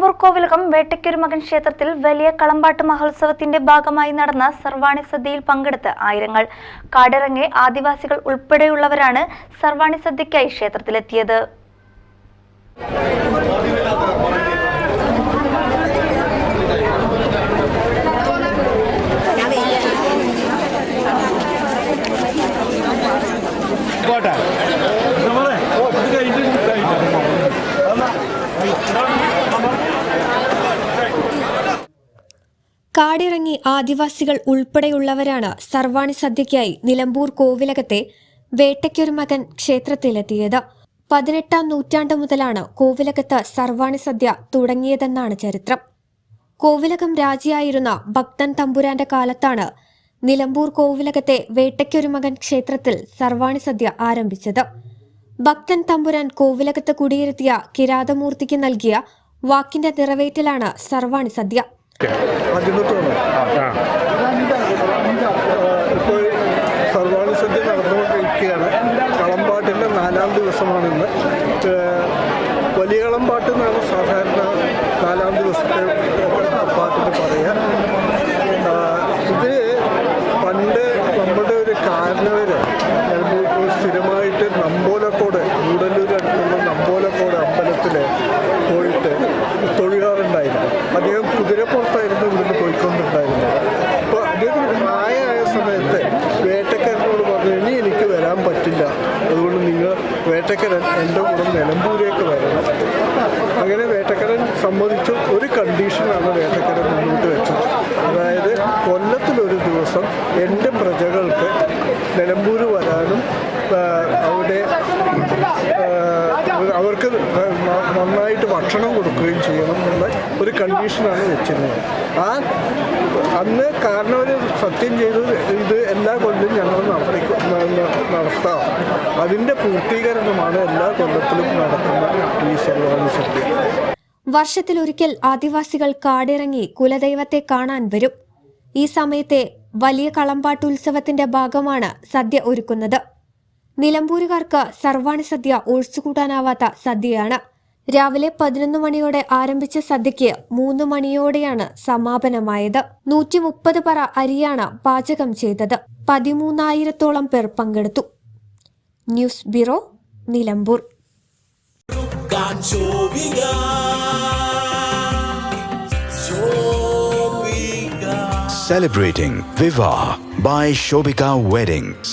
Nilambur Kovilakam Vettakkorumakan ക്ഷേത്രത്തിൽ വലിയ കളമ്പാട്ട് മഹോത്സവത്തിന്റെ ഭാഗമായി നടന്ന സർവാണി സദ്യയിൽ പങ്കെടുത്ത് ആയിരങ്ങൾ. കാടിറങ്ങി ആദിവാസികൾ ഉൾപ്പെടെയുള്ളവരാണ് സർവാണി സദ്യയ്ക്കായി ക്ഷേത്രത്തിലെത്തിയത് കാടിറങ്ങി ആദിവാസികൾ ഉൾപ്പെടെയുള്ളവരാണ് സർവാണി സദ്യയ്ക്കായി നിലമ്പൂർ കോവിലകത്തെ വേട്ടയ്ക്കൊരു മകൻ ക്ഷേത്രത്തിലെത്തിയത്. പതിനെട്ടാം നൂറ്റാണ്ട് മുതലാണ് കോവിലകത്ത് സർവാണി സദ്യ തുടങ്ങിയതെന്നാണ് ചരിത്രം. കോവിലകം രാജിയായിരുന്ന ഭക്തൻ തമ്പുരാന്റെ കാലത്താണ് നിലമ്പൂർ കോവിലകത്തെ വേട്ടയ്ക്കൊരു മകൻ ക്ഷേത്രത്തിൽ സർവാണി സദ്യ ആരംഭിച്ചത്. ഭക്തൻ തമ്പുരാൻ കോവിലകത്ത് കുടിയിരുത്തിയ കിരാതമൂർത്തിക്ക് നൽകിയ വാക്കിന്റെ നിറവേറ്റലാണ് സർവാണി സദ്യ. அது நூற்று കുതിരപ്പുറത്തായിരുന്നു ഇവിടുന്ന് പോയിക്കൊണ്ടിരുണ്ടായിരുന്നത് അപ്പോൾ അദ്ദേഹത്തിന് പ്രായമായ സമയത്ത് വേട്ടക്കാരനോട് പറഞ്ഞു ഇനി എനിക്ക് വരാൻ പറ്റില്ല. അതുകൊണ്ട് നിങ്ങൾ വേട്ടക്കരൻ എന്റെ കൂടെ നിലമ്പൂരേക്ക് വരണം. അങ്ങനെ വേട്ടക്കരൻ സമ്മതിച്ചു. ഒരു കണ്ടീഷനാണ് വേട്ടക്കരൻ മുന്നോട്ട് വെച്ചത്. അതായത് കൊല്ലത്തിലൊരു ദിവസം എന്റെ പ്രജകൾക്ക് നിലമ്പൂർ വരാനും ആ, അവിടെ ആ, അവർക്ക് നന്നായിട്ട് ഭക്ഷണം കൊടുക്കുകയും ചെയ്യണം എന്നുള്ള ഒരു കണ്ടീഷനാണ് വെച്ചിരുന്നത്. ആ അന്ന് കാരണം അവർ സത്യം ചെയ്ത് ഇത് എല്ലാ കൊല്ലം ഞങ്ങൾ നടത്തി. അതിന്റെ പൂർത്തീകരണമാണ് എല്ലാ കൊല്ലത്തിലും നടത്തുന്ന ഈ സർവാണി സത്യം വർഷത്തിലൊരിക്കൽ ആദിവാസികൾ കാടിറങ്ങി കുലദൈവത്തെ കാണാൻ വരും. ഈ സമയത്തെ വലിയ കളമ്പാട്ടുത്സവത്തിന്റെ ഭാഗമാണ് സദ്യ ഒരുക്കുന്നത്. നിലമ്പൂരുകാർക്ക് സർവാണി സദ്യ ഒഴിച്ചുകൂട്ടാനാവാത്ത സദ്യയാണ്. രാവിലെ പതിനൊന്ന് മണിയോടെ ആരംഭിച്ച സദ്യയ്ക്ക് മൂന്ന് മണിയോടെയാണ് സമാപനമായത്. നൂറ്റി മുപ്പത് പറ അരിയാണ് പാചകം ചെയ്തത്. പതിമൂന്നായിരത്തോളം പേർ പങ്കെടുത്തു. News bureau Nilambur. Celebrating Viva by Shobika Weddings.